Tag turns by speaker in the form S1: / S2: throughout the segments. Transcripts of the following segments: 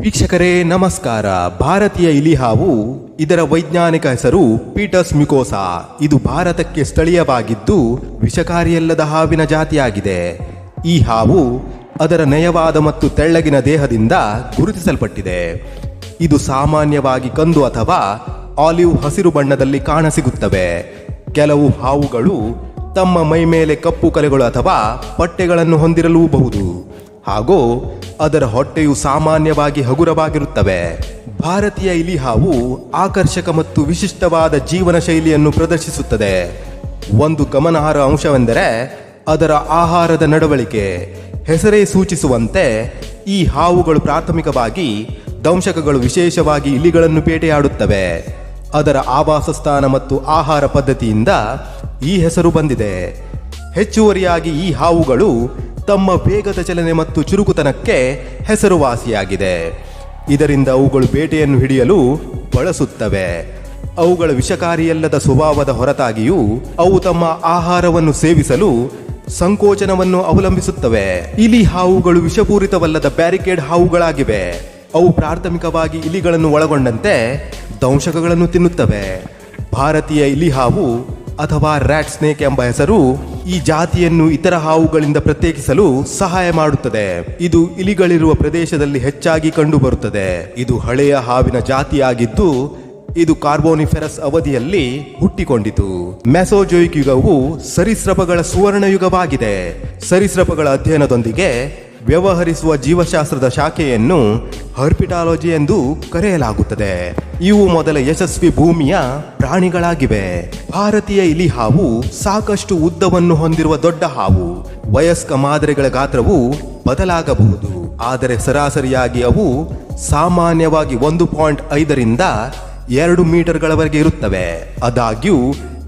S1: ವೀಕ್ಷಕರೇ, ನಮಸ್ಕಾರ. ಭಾರತೀಯ ಇಲಿಹಾವು ಇದರ ವೈಜ್ಞಾನಿಕ ಹೆಸರು ಪೀಟರ್ಸ್ ಮ್ಯುಕೋಸಾ. ಇದು ಭಾರತಕ್ಕೆ ಸ್ಥಳೀಯವಾಗಿದ್ದು ವಿಷಕಾರಿಯಲ್ಲದ ಹಾವಿನ ಜಾತಿಯಾಗಿದೆ. ಈ ಹಾವು ಅದರ ನಯವಾದ ಮತ್ತು ತೆಳ್ಳಗಿನ ದೇಹದಿಂದ ಗುರುತಿಸಲ್ಪಟ್ಟಿದೆ. ಇದು ಸಾಮಾನ್ಯವಾಗಿ ಕಂದು ಅಥವಾ ಆಲಿವ್ ಹಸಿರು ಬಣ್ಣದಲ್ಲಿ ಕಾಣಸಿಗುತ್ತವೆ. ಕೆಲವು ಹಾವುಗಳು ತಮ್ಮ ಮೈ ಮೇಲೆ ಕಪ್ಪು ಕಲೆಗಳು ಅಥವಾ ಪಟ್ಟೆಗಳನ್ನು ಹೊಂದಿರಲೂಬಹುದು. ಹಾಗೂ ಅದರ ಹೊಟ್ಟೆಯು ಸಾಮಾನ್ಯವಾಗಿ ಹಗುರವಾಗಿರುತ್ತವೆ. ಭಾರತೀಯ ಇಲಿಹಾವು ಆಕರ್ಷಕ ಮತ್ತು ವಿಶಿಷ್ಟವಾದ ಜೀವನ ಶೈಲಿಯನ್ನು ಪ್ರದರ್ಶಿಸುತ್ತದೆ. ಒಂದು ಗಮನಾರ್ಹ ಅಂಶವೆಂದರೆ ಅದರ ಆಹಾರದ ನಡವಳಿಕೆ. ಹೆಸರೇ ಸೂಚಿಸುವಂತೆ ಈ ಹಾವುಗಳು ಪ್ರಾಥಮಿಕವಾಗಿ ದಂಶಕಗಳು ವಿಶೇಷವಾಗಿ ಇಲಿಗಳನ್ನು ಬೇಟೆಯಾಡುತ್ತವೆ. ಅದರ ಆವಾಸ ಸ್ಥಾನ ಮತ್ತು ಆಹಾರ ಪದ್ಧತಿಯಿಂದ ಈ ಹೆಸರು ಬಂದಿದೆ. ಹೆಚ್ಚುವರಿಯಾಗಿ ಈ ಹಾವುಗಳು ತಮ್ಮ ವೇಗದ ಚಲನೆ ಮತ್ತು ಚುರುಕುತನಕ್ಕೆ ಹೆಸರುವಾಸಿಯಾಗಿದೆ. ಇದರಿಂದ ಅವುಗಳು ಬೇಟೆಯನ್ನು ಹಿಡಿಯಲು ಬಳಸುತ್ತವೆ. ಅವುಗಳ ವಿಷಕಾರಿಯಲ್ಲದ ಸ್ವಭಾವದ ಹೊರತಾಗಿಯೂ ಅವು ತಮ್ಮ ಆಹಾರವನ್ನು ಸೇವಿಸಲು ಸಂಕೋಚನವನ್ನು ಅವಲಂಬಿಸುತ್ತವೆ. ಇಲಿ ಹಾವುಗಳು ವಿಷಪೂರಿತವಲ್ಲದ ಬ್ಯಾರಿಕೇಡ್ ಹಾವುಗಳಾಗಿವೆ. ಅವು ಪ್ರಾಥಮಿಕವಾಗಿ ಇಲಿಗಳನ್ನು ಒಳಗೊಂಡಂತೆ ದಂಶಕಗಳನ್ನು ತಿನ್ನುತ್ತವೆ. ಭಾರತೀಯ ಇಲಿ ಹಾವು ಅಥವಾ ರ್ಯಾಟ್ ಸ್ನೇಕ್ ಎಂಬ ಹೆಸರು ಈ ಜಾತಿಯನ್ನು ಇತರ ಹಾವುಗಳಿಂದ ಪ್ರತ್ಯೇಕಿಸಲು ಸಹಾಯ ಮಾಡುತ್ತದೆ. ಇದು ಇಲಿಗಳಿರುವ ಪ್ರದೇಶದಲ್ಲಿ ಹೆಚ್ಚಾಗಿ ಕಂಡುಬರುತ್ತದೆ. ಇದು ಹಳೆಯ ಹಾವಿನ ಜಾತಿಯಾಗಿದ್ದು, ಇದು ಕಾರ್ಬೋನಿಫೆರಸ್ ಅವಧಿಯಲ್ಲಿ ಹುಟ್ಟಿಕೊಂಡಿತು. ಮೆಸೋಜೋಯಿಕ್ ಯುಗವು ಸರಿಸ್ರಪಗಳ ಸುವರ್ಣ ಯುಗವಾಗಿದೆ ಸರಿಸ್ರಪಗಳ ಅಧ್ಯಯನದೊಂದಿಗೆ ವ್ಯವಹರಿಸುವ ಜೀವಶಾಸ್ತ್ರದ ಶಾಖೆಯನ್ನು ಹರ್ಪಿಟಾಲಜಿ ಎಂದು ಕರೆಯಲಾಗುತ್ತದೆ. ಇವು ಮೊದಲ ಯಶಸ್ವಿ ಭೂಮಿಯ ಪ್ರಾಣಿಗಳಾಗಿವೆ. ಭಾರತೀಯ ಇಲಿ ಹಾವು ಸಾಕಷ್ಟು ಉದ್ದವನ್ನು ಹೊಂದಿರುವ ದೊಡ್ಡ ಹಾವು. ವಯಸ್ಕ ಮಾದರಿಗಳ ಗಾತ್ರವು ಬದಲಾಗಬಹುದು. ಆದರೆ ಸರಾಸರಿಯಾಗಿ ಅವು ಸಾಮಾನ್ಯವಾಗಿ ಒಂದು ಪಾಯಿಂಟ್ ಐದರಿಂದ ಎರಡು ಮೀಟರ್ಗಳವರೆಗೆ ಇರುತ್ತವೆ. ಆದಾಗ್ಯೂ,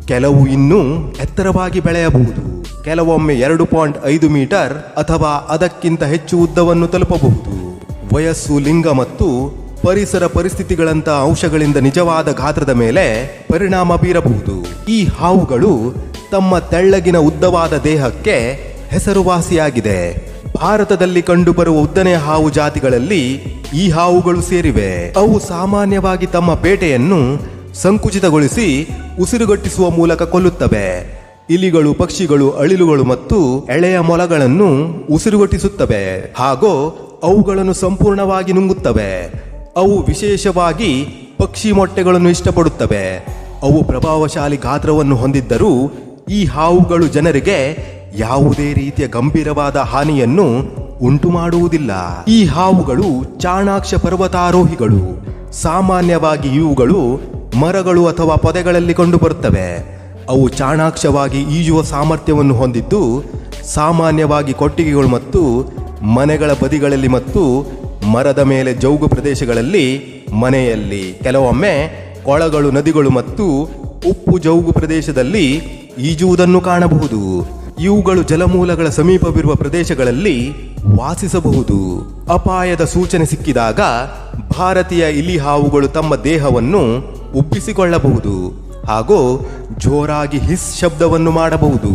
S1: ಕೆಲವು ಇನ್ನೂ ಎತ್ತರವಾಗಿ ಬೆಳೆಯಬಹುದು. ಕೆಲವೊಮ್ಮೆ ಎರಡು ಪಾಯಿಂಟ್ ಐದು ಮೀಟರ್ ಅಥವಾ ಅದಕ್ಕಿಂತ ಹೆಚ್ಚು ಉದ್ದವನ್ನು ತಲುಪಬಹುದು. ವಯಸ್ಸು, ಲಿಂಗ ಮತ್ತು ಪರಿಸರ ಪರಿಸ್ಥಿತಿಗಳಂತಹ ಅಂಶಗಳಿಂದ ನಿಜವಾದ ಗಾತ್ರದ ಮೇಲೆ ಪರಿಣಾಮ ಬೀರಬಹುದು. ಈ ಹಾವುಗಳು ತಮ್ಮ ತೆಳ್ಳಗಿನ ಉದ್ದವಾದ ದೇಹಕ್ಕೆ ಹೆಸರುವಾಸಿಯಾಗಿದೆ. ಭಾರತದಲ್ಲಿ ಕಂಡುಬರುವ ಉದ್ದನೆಯ ಹಾವು ಜಾತಿಗಳಲ್ಲಿ ಈ ಹಾವುಗಳು ಸೇರಿವೆ. ಅವು ಸಾಮಾನ್ಯವಾಗಿ ತಮ್ಮ ಬೇಟೆಯನ್ನು ಸಂಕುಚಿತಗೊಳಿಸಿ ಉಸಿರುಗಟ್ಟಿಸುವ ಮೂಲಕ ಕೊಲ್ಲುತ್ತವೆ. ಇಲಿಗಳು, ಪಕ್ಷಿಗಳು, ಅಳಿಲುಗಳು ಮತ್ತು ಎಳೆಯ ಮೊಲಗಳನ್ನು ಉಸಿರುಗಟ್ಟಿಸುತ್ತವೆ. ಹಾಗೂ, ಅವುಗಳನ್ನು ಸಂಪೂರ್ಣವಾಗಿ ನುಂಗುತ್ತವೆ. ಅವು ವಿಶೇಷವಾಗಿ ಪಕ್ಷಿ ಮೊಟ್ಟೆಗಳನ್ನು ಇಷ್ಟಪಡುತ್ತವೆ. ಅವು ಪ್ರಭಾವಶಾಲಿ ಗಾತ್ರವನ್ನು ಹೊಂದಿದ್ದರೂ ಈ ಹಾವುಗಳು ಜನರಿಗೆ ಯಾವುದೇ ರೀತಿಯ ಗಂಭೀರವಾದ ಹಾನಿಯನ್ನು ಉಂಟು ಮಾಡುವುದಿಲ್ಲ ಈ ಹಾವುಗಳು ಚಾಣಾಕ್ಷ ಪರ್ವತಾರೋಹಿಗಳು. ಸಾಮಾನ್ಯವಾಗಿ ಇವುಗಳು ಮರಗಳು ಅಥವಾ ಪೊದೆಗಳಲ್ಲಿ ಕಂಡುಬರುತ್ತವೆ. ಅವು ಚಾಣಾಕ್ಷವಾಗಿ ಈಜುವ ಸಾಮರ್ಥ್ಯವನ್ನು ಹೊಂದಿದ್ದು, ಸಾಮಾನ್ಯವಾಗಿ ಕೊಟ್ಟಿಗೆಗಳು ಮತ್ತು ಮನೆಗಳ ಬದಿಗಳಲ್ಲಿ ಮತ್ತು ಮರದ ಮೇಲೆ ಜೌಗು ಪ್ರದೇಶಗಳಲ್ಲಿ, ಮನೆಯಲ್ಲಿ ಕೆಲವೊಮ್ಮೆ ಕೊಳಗಳು, ನದಿಗಳು ಮತ್ತು ಉಪ್ಪು ಜೌಗು ಪ್ರದೇಶದಲ್ಲಿ ಈಜುವುದನ್ನು ಕಾಣಬಹುದು. ಇವುಗಳು ಜಲಮೂಲಗಳ ಸಮೀಪವಿರುವ ಪ್ರದೇಶಗಳಲ್ಲಿ ವಾಸಿಸಬಹುದು. ಅಪಾಯದ ಸೂಚನೆ ಸಿಕ್ಕಿದಾಗ ಭಾರತೀಯ ಇಲಿ ಹಾವುಗಳು ತಮ್ಮ ದೇಹವನ್ನು ಉಬ್ಬಿಸಿಕೊಳ್ಳಬಹುದು. ಹಾಗೂ ಜೋರಾಗಿ ಹಿಸ್ ಶಬ್ದವನ್ನು ಮಾಡಬಹುದು.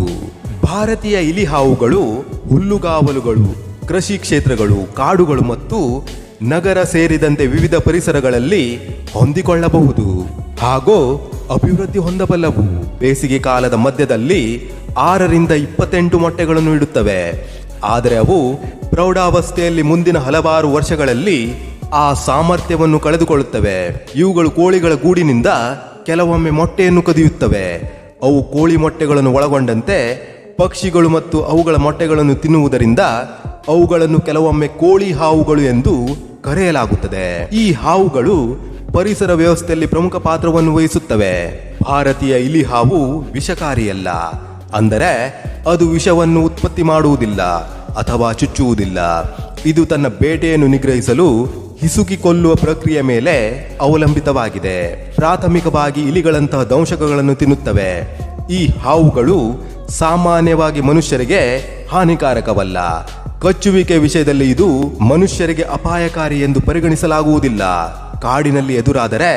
S1: ಭಾರತೀಯ ಇಲಿಹಾವುಗಳು, ಹುಲ್ಲುಗಾವಲುಗಳು, ಕೃಷಿ ಕ್ಷೇತ್ರಗಳು, ಕಾಡುಗಳು ಮತ್ತು ನಗರ ಸೇರಿದಂತೆ ವಿವಿಧ ಪರಿಸರಗಳಲ್ಲಿ ಹೊಂದಿಕೊಳ್ಳಬಹುದು ಹಾಗೂ ಅಭಿವೃದ್ಧಿ ಹೊಂದಬಲ್ಲವು. ಬೇಸಿಗೆ ಕಾಲದ ಮಧ್ಯದಲ್ಲಿ ಆರರಿಂದ ಇಪ್ಪತ್ತೆಂಟು ಮೊಟ್ಟೆಗಳನ್ನು ಇಡುತ್ತವೆ. ಆದರೆ ಅವು ಪ್ರೌಢಾವಸ್ಥೆಯಲ್ಲಿ ಮುಂದಿನ ಹಲವಾರು ವರ್ಷಗಳಲ್ಲಿ ಆ ಸಾಮರ್ಥ್ಯವನ್ನು ಕಳೆದುಕೊಳ್ಳುತ್ತವೆ. ಇವುಗಳು ಕೋಳಿಗಳ ಗೂಡಿನಿಂದ ಕೆಲವೊಮ್ಮೆ ಮೊಟ್ಟೆಯನ್ನು ಕದಿಯುತ್ತವೆ. ಅವು ಕೋಳಿ ಮೊಟ್ಟೆಗಳನ್ನು ಒಳಗೊಂಡಂತೆ ಪಕ್ಷಿಗಳು ಮತ್ತು ಅವುಗಳ ಮೊಟ್ಟೆಗಳನ್ನು ತಿನ್ನುವುದರಿಂದ ಅವುಗಳನ್ನು ಕೆಲವೊಮ್ಮೆ ಕೋಳಿ ಹಾವುಗಳು ಎಂದು ಕರೆಯಲಾಗುತ್ತದೆ. ಈ ಹಾವುಗಳು ಪರಿಸರ ವ್ಯವಸ್ಥೆಯಲ್ಲಿ ಪ್ರಮುಖ ಪಾತ್ರವನ್ನು ವಹಿಸುತ್ತವೆ. ಭಾರತೀಯ ಇಲಿ ಹಾವು ವಿಷಕಾರಿಯಲ್ಲ. ಅಂದರೆ ಅದು ವಿಷವನ್ನು ಉತ್ಪತ್ತಿ ಮಾಡುವುದಿಲ್ಲ ಅಥವಾ ಚುಚ್ಚುವುದಿಲ್ಲ. ಇದು ತನ್ನ ಬೇಟೆಯನ್ನು ನಿಗ್ರಹಿಸಲು ಹಿಸುಕಿ ಕೊಲ್ಲುವ ಪ್ರಕ್ರಿಯೆ ಮೇಲೆ ಅವಲಂಬಿತವಾಗಿದೆ. ಪ್ರಾಥಮಿಕವಾಗಿ ಇಲಿಗಳಂತಹ ದಂಶಕಗಳನ್ನು ತಿನ್ನುತ್ತವೆ. ಈ ಹಾವುಗಳು ಸಾಮಾನ್ಯವಾಗಿ ಮನುಷ್ಯರಿಗೆ ಹಾನಿಕಾರಕವಲ್ಲ. ಕಚ್ಚುವಿಕೆ ವಿಷಯದಲ್ಲಿ ಇದು ಮನುಷ್ಯರಿಗೆ ಅಪಾಯಕಾರಿ ಎಂದು ಪರಿಗಣಿಸಲಾಗುವುದಿಲ್ಲ. ಕಾಡಿನಲ್ಲಿ ಎದುರಾದರೆ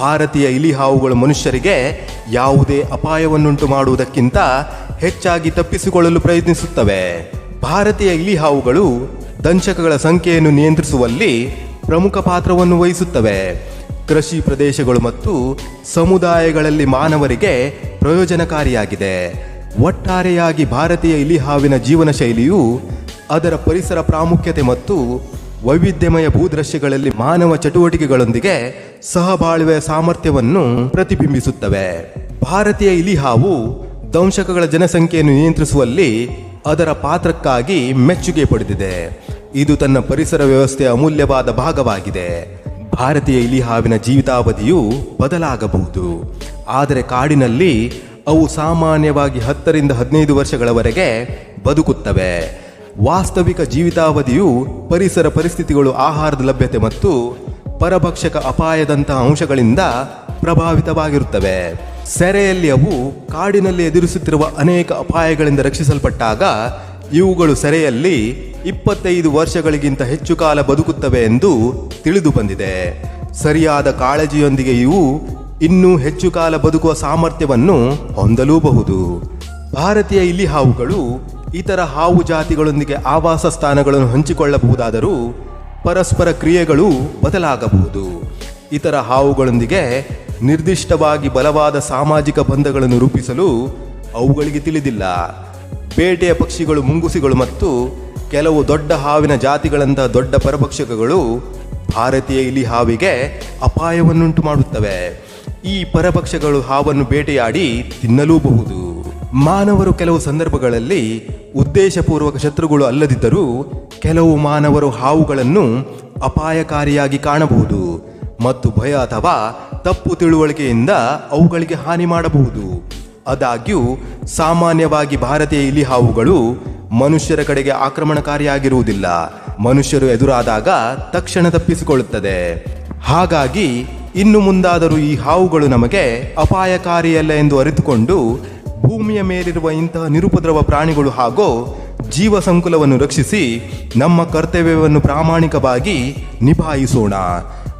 S1: ಭಾರತೀಯ ಇಲಿ ಹಾವುಗಳು ಮನುಷ್ಯರಿಗೆ ಯಾವುದೇ ಅಪಾಯವನ್ನುಂಟು ಮಾಡುವುದಕ್ಕಿಂತ ಹೆಚ್ಚಾಗಿ ತಪ್ಪಿಸಿಕೊಳ್ಳಲು ಪ್ರಯತ್ನಿಸುತ್ತವೆ. ಭಾರತೀಯ ಇಲಿ ಹಾವುಗಳು ದಂಶಕಗಳ ಸಂಖ್ಯೆಯನ್ನು ನಿಯಂತ್ರಿಸುವಲ್ಲಿ ಪ್ರಮುಖ ಪಾತ್ರವನ್ನು ವಹಿಸುತ್ತವೆ. ಕೃಷಿ ಪ್ರದೇಶಗಳು ಮತ್ತು ಸಮುದಾಯಗಳಲ್ಲಿ ಮಾನವರಿಗೆ ಪ್ರಯೋಜನಕಾರಿಯಾಗಿದೆ. ಒಟ್ಟಾರೆಯಾಗಿ ಭಾರತೀಯ ಇಲಿಹಾವಿನ ಜೀವನ ಶೈಲಿಯು ಅದರ ಪರಿಸರ ಪ್ರಾಮುಖ್ಯತೆ ಮತ್ತು ವೈವಿಧ್ಯಮಯ ಭೂದೃಶ್ಯಗಳಲ್ಲಿ ಮಾನವ ಚಟುವಟಿಕೆಗಳೊಂದಿಗೆ ಸಹಬಾಳ್ವೆಯ ಸಾಮರ್ಥ್ಯವನ್ನು ಪ್ರತಿಬಿಂಬಿಸುತ್ತವೆ. ಭಾರತೀಯ ಇಲಿಹಾವು ದಂಶಕಗಳ ಜನಸಂಖ್ಯೆಯನ್ನು ನಿಯಂತ್ರಿಸುವಲ್ಲಿ ಅದರ ಪಾತ್ರಕ್ಕಾಗಿ ಮೆಚ್ಚುಗೆ ಪಡೆದಿದೆ. ಇದು ತನ್ನ ಪರಿಸರ ವ್ಯವಸ್ಥೆಯ ಅಮೂಲ್ಯವಾದ ಭಾಗವಾಗಿದೆ. ಭಾರತೀಯ ಇಲಿಹಾವಿನ ಜೀವಿತಾವಧಿಯು ಬದಲಾಗಬಹುದು. ಆದರೆ ಕಾಡಿನಲ್ಲಿ ಅವು ಸಾಮಾನ್ಯವಾಗಿ ಹತ್ತರಿಂದ ಹದಿನೈದು ವರ್ಷಗಳವರೆಗೆ ಬದುಕುತ್ತವೆ. ವಾಸ್ತವಿಕ ಜೀವಿತಾವಧಿಯು ಪರಿಸರ ಪರಿಸ್ಥಿತಿಗಳು, ಆಹಾರದ ಲಭ್ಯತೆ ಮತ್ತು ಪರಭಕ್ಷಕ ಅಪಾಯದಂತಹ ಅಂಶಗಳಿಂದ ಪ್ರಭಾವಿತವಾಗಿರುತ್ತವೆ. ಸೆರೆಯಲ್ಲಿ ಅವು ಕಾಡಿನಲ್ಲಿ ಎದುರಿಸುತ್ತಿರುವ ಅನೇಕ ಅಪಾಯಗಳಿಂದ ರಕ್ಷಿಸಲ್ಪಟ್ಟಾಗ ಇವುಗಳು ಸೆರೆಯಲ್ಲಿ ಇಪ್ಪತ್ತೈದು ವರ್ಷಗಳಿಗಿಂತ ಹೆಚ್ಚು ಕಾಲ ಬದುಕುತ್ತವೆ ಎಂದು ತಿಳಿದು ಬಂದಿದೆ. ಸರಿಯಾದ ಕಾಳಜಿಯೊಂದಿಗೆ ಇವು ಇನ್ನೂ ಹೆಚ್ಚು ಕಾಲ ಬದುಕುವ ಸಾಮರ್ಥ್ಯವನ್ನು ಹೊಂದಲೂಬಹುದು. ಭಾರತೀಯ ಇಲಿ ಹಾವುಗಳು ಇತರ ಹಾವು ಜಾತಿಗಳೊಂದಿಗೆ ಆವಾಸ ಸ್ಥಾನಗಳನ್ನು ಹಂಚಿಕೊಳ್ಳಬಹುದಾದರೂ ಪರಸ್ಪರ ಕ್ರಿಯೆಗಳು ಬದಲಾಗಬಹುದು. ಇತರ ಹಾವುಗಳೊಂದಿಗೆ ನಿರ್ದಿಷ್ಟವಾಗಿ ಬಲವಾದ ಸಾಮಾಜಿಕ ಬಂಧಗಳನ್ನು ರೂಪಿಸಲು ಅವುಗಳಿಗೆ ತಿಳಿದಿಲ್ಲ. ಬೇಟೆಯ ಪಕ್ಷಿಗಳು, ಮುಂಗುಸಿಗಳು ಮತ್ತು ಕೆಲವು ದೊಡ್ಡ ಹಾವಿನ ಜಾತಿಗಳಂತಹ ದೊಡ್ಡ ಪರಭಕ್ಷಕಗಳು ಭಾರತೀಯ ಇಲಿ ಹಾವಿಗೆ ಅಪಾಯವನ್ನುಂಟು ಮಾಡುತ್ತವೆ. ಈ ಪರಭಕ್ಷಗಳು ಹಾವನ್ನು ಬೇಟೆಯಾಡಿ ತಿನ್ನಲೂಬಹುದು. ಮಾನವರು ಕೆಲವು ಸಂದರ್ಭಗಳಲ್ಲಿ ಉದ್ದೇಶಪೂರ್ವಕ ಶತ್ರುಗಳು ಅಲ್ಲದಿದ್ದರೂ ಕೆಲವು ಮಾನವರು ಹಾವುಗಳನ್ನು ಅಪಾಯಕಾರಿಯಾಗಿ ಕಾಣಬಹುದು ಮತ್ತು ಭಯ ಅಥವಾ ತಪ್ಪು ತಿಳುವಳಿಕೆಯಿಂದ ಅವುಗಳಿಗೆ ಹಾನಿ ಮಾಡಬಹುದು. ಆದಾಗ್ಯೂ, ಸಾಮಾನ್ಯವಾಗಿ ಭಾರತೀಯ ಇಲಿ ಹಾವುಗಳು ಮನುಷ್ಯರ ಕಡೆಗೆ ಆಕ್ರಮಣಕಾರಿಯಾಗಿರುವುದಿಲ್ಲ. ಮನುಷ್ಯರು ಎದುರಾದಾಗ ತಕ್ಷಣ ತಪ್ಪಿಸಿಕೊಳ್ಳುತ್ತದೆ. ಹಾಗಾಗಿ, ಇನ್ನು ಮುಂದಾದರೂ ಈ ಹಾವುಗಳು ನಮಗೆ ಅಪಾಯಕಾರಿಯಲ್ಲ ಎಂದು ಅರಿತುಕೊಂಡು, ಭೂಮಿಯ ಮೇಲಿರುವ ಇಂತಹ ನಿರುಪದ್ರವ ಪ್ರಾಣಿಗಳು ಹಾಗೂ ಜೀವ ಸಂಕುಲವನ್ನು ರಕ್ಷಿಸಿ ನಮ್ಮ ಕರ್ತವ್ಯವನ್ನು ಪ್ರಾಮಾಣಿಕವಾಗಿ ನಿಭಾಯಿಸೋಣ.